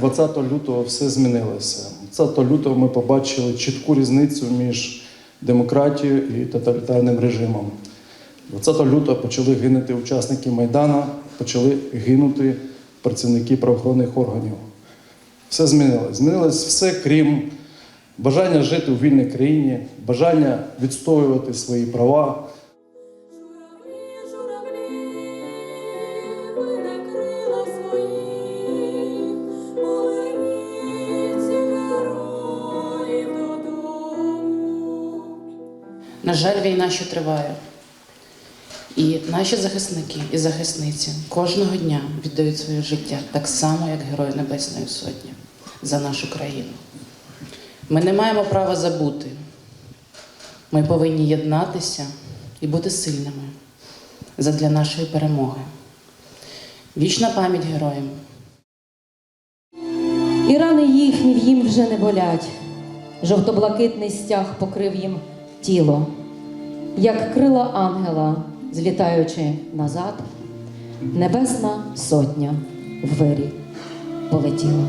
20 лютого все змінилося. 20 лютого ми побачили чітку різницю між демократією і тоталітарним режимом. 20 лютого почали гинути учасники Майдана, почали гинути працівники правоохоронних органів. Все змінилось. Змінилось все, крім бажання жити у вільній країні, бажання відстоювати свої права. На жаль, війна ще триває. І наші захисники і захисниці кожного дня віддають своє життя так само, як Герої Небесної Сотні за нашу країну. Ми не маємо права забути. Ми повинні єднатися і бути сильними задля нашої перемоги. Вічна пам'ять героям! І рани їхні в їм вже не болять. Жовто-блакитний стяг покрив їм тіло, як крила ангела, злітаючи назад, небесна сотня в вирі полетіла.